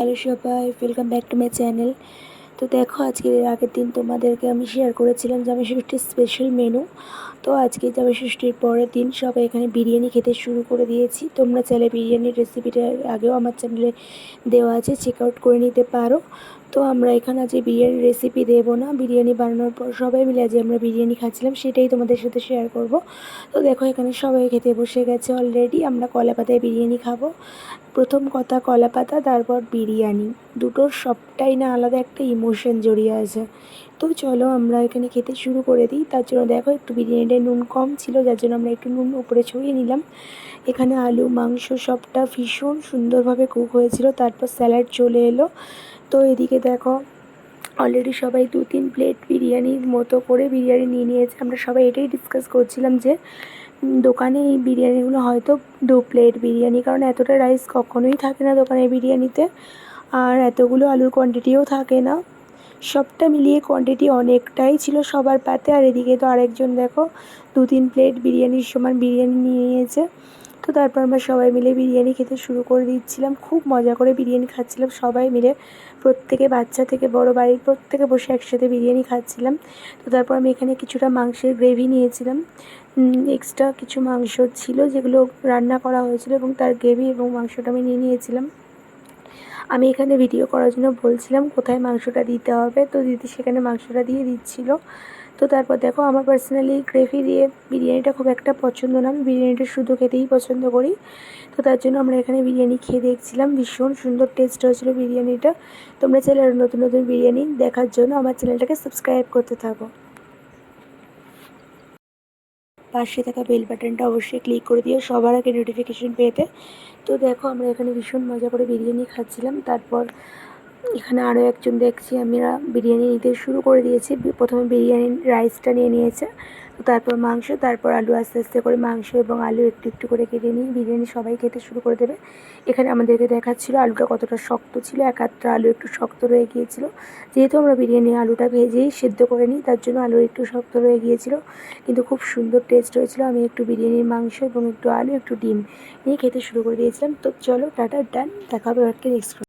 Hello সবাই welcome back to my channel তো দেখো, আজকের এর আগের দিন তোমাদেরকে আমি শেয়ার করেছিলাম জামাই ষষ্ঠীর স্পেশাল মেনু তো আজকে জামাই ষষ্ঠীর পরের দিন সবাই এখানে বিরিয়ানি খেতে শুরু করে দিয়েছি। তোমরা চাইলে বিরিয়ানির রেসিপিটা আগেও আমার চ্যানেলে দেওয়া আছে চেক আউট করে নিতে পারো। তো আমরা এখানে আজকে বিরিয়ানির রেসিপি দেবো না। বিরিয়ানি বানানোর পর সবাই মিলে আজকে আমরা বিরিয়ানি খাচ্ছিলাম, সেটাই তোমাদের সাথে শেয়ার করব। তো দেখো এখানে সবাই খেতে বসে গেছে অলরেডি আমরা কলা পাতায় বিরিয়ানি খাব। প্রথম কথা কলা পাতা তারপর বিরিয়ানি। দুটোর সবটাই না আলাদা একটা ইমোশন জড়িয়ে আছে। তো চলো আমরা এখানে খেতে শুরু করে দিই। তার জন্য দেখো একটু বিরিয়ানিটায় নুন কম ছিল, যার জন্য আমরা একটু নুন উপরে ছড়িয়ে নিলাম। এখানে আলু, মাংস সবটা ভীষণ সুন্দরভাবে কুক হয়েছিল, তারপর স্যালাড চলে এলো। তো এদিকে দেখো অলরেডি সবাই দু তিন প্লেট বিরিয়ানির মতো করে বিরিয়ানি নিয়ে নিয়েছে। আমরা সবাই এটাই ডিসকাস করছিলাম যে দোকানে এই বিরিয়ানিগুলো হয়তো দু প্লেট বিরিয়ানি, কারণ এতটা রাইস কখনোই থাকে না দোকানে বিরিয়ানিতে, আর এতগুলো আলুর কোয়ান্টিটিও থাকে না। সবটা মিলিয়ে কোয়ান্টিটি অনেকটাই ছিল সবার পাতে। আর এদিকে তো আরেকজন দেখো দু তিন প্লেট বিরিয়ানির সমান বিরিয়ানি নিয়ে নিয়েছে। তো তারপর আমরা সবাই মিলে বিরিয়ানি খেতে শুরু করে দিচ্ছিলাম। খুব মজা করে বিরিয়ানি খাচ্ছিলাম। সবাই মিলে প্রত্যেকে বাচ্চা থেকে বড় বাড়ির প্রত্যেকে বসে একসাথে বিরিয়ানি খাচ্ছিলাম। তো তারপর আমি এখানে কিছুটা মাংসের গ্রেভি নিয়েছিলাম। এক্সট্রা কিছু মাংস ছিল যেগুলো রান্না করা হয়েছিল এবং তার গ্রেভি এবং মাংসটা আমি নিয়ে নিয়েছিলাম। আমি এখানে ভিডিও করার জন্য বলছিলাম কোথায় মাংসটা দিতে হবে। তো দিদি সেখানে মাংসটা দিয়ে দিচ্ছিল। তো তারপর দেখো আমার পার্সোনালি গ্রেভি দিয়ে বিরিয়ানিটা খুব একটা পছন্দ না। আমি বিরিয়ানিটা শুধু খেতেই পছন্দ করি। তো তার জন্য আমরা এখানে বিরিয়ানি খেয়ে দেখছিলাম। ভীষণ সুন্দর টেস্ট হয়েছিলো বিরিয়ানিটা। তোমরা চাইলে নতুন নতুন বিরিয়ানি দেখার জন্য আমার চ্যানেলটাকে সাবস্ক্রাইব করতে থাকো। পাশে থাকা বেল বাটনটা অবশ্যই ক্লিক করে দিও। সবার আগে নোটিফিকেশন পেতে। তো দেখো, আমরা এখানে ভীষণ মজা করে বিরিয়ানি খাচ্ছিলাম। তারপর এখানে আরও একজন দেখছি, আমরা বিরিয়ানি নিতে শুরু করে দিয়েছি। প্রথমে বিরিয়ানির রাইসটা নিয়ে নিয়েছে তারপর মাংস, তারপর আলু আস্তে আস্তে করে মাংস এবং আলু একটু একটু করে কেটে নিয়ে বিরিয়ানি সবাই খেতে শুরু করে দেবে। এখানে আমাদেরকে দেখাচ্ছিল আলুটা কতটা শক্ত ছিল, এক আধটা আলু একটু শক্ত রয়ে গিয়েছিল। যেহেতু আমরা বিরিয়ানি আলুটা ভেজেই সেদ্ধ করে নিই, তার জন্য আলু একটু শক্ত রয়ে গিয়েছিল, কিন্তু খুব সুন্দর টেস্ট হয়েছিল। আমি একটু বিরিয়ানির মাংস এবং একটু আলু, একটু ডিম নিয়ে খেতে শুরু করে দিয়েছিলাম। তো চলো, টাটা, ডান, দেখা হবে আজকে নেক্সট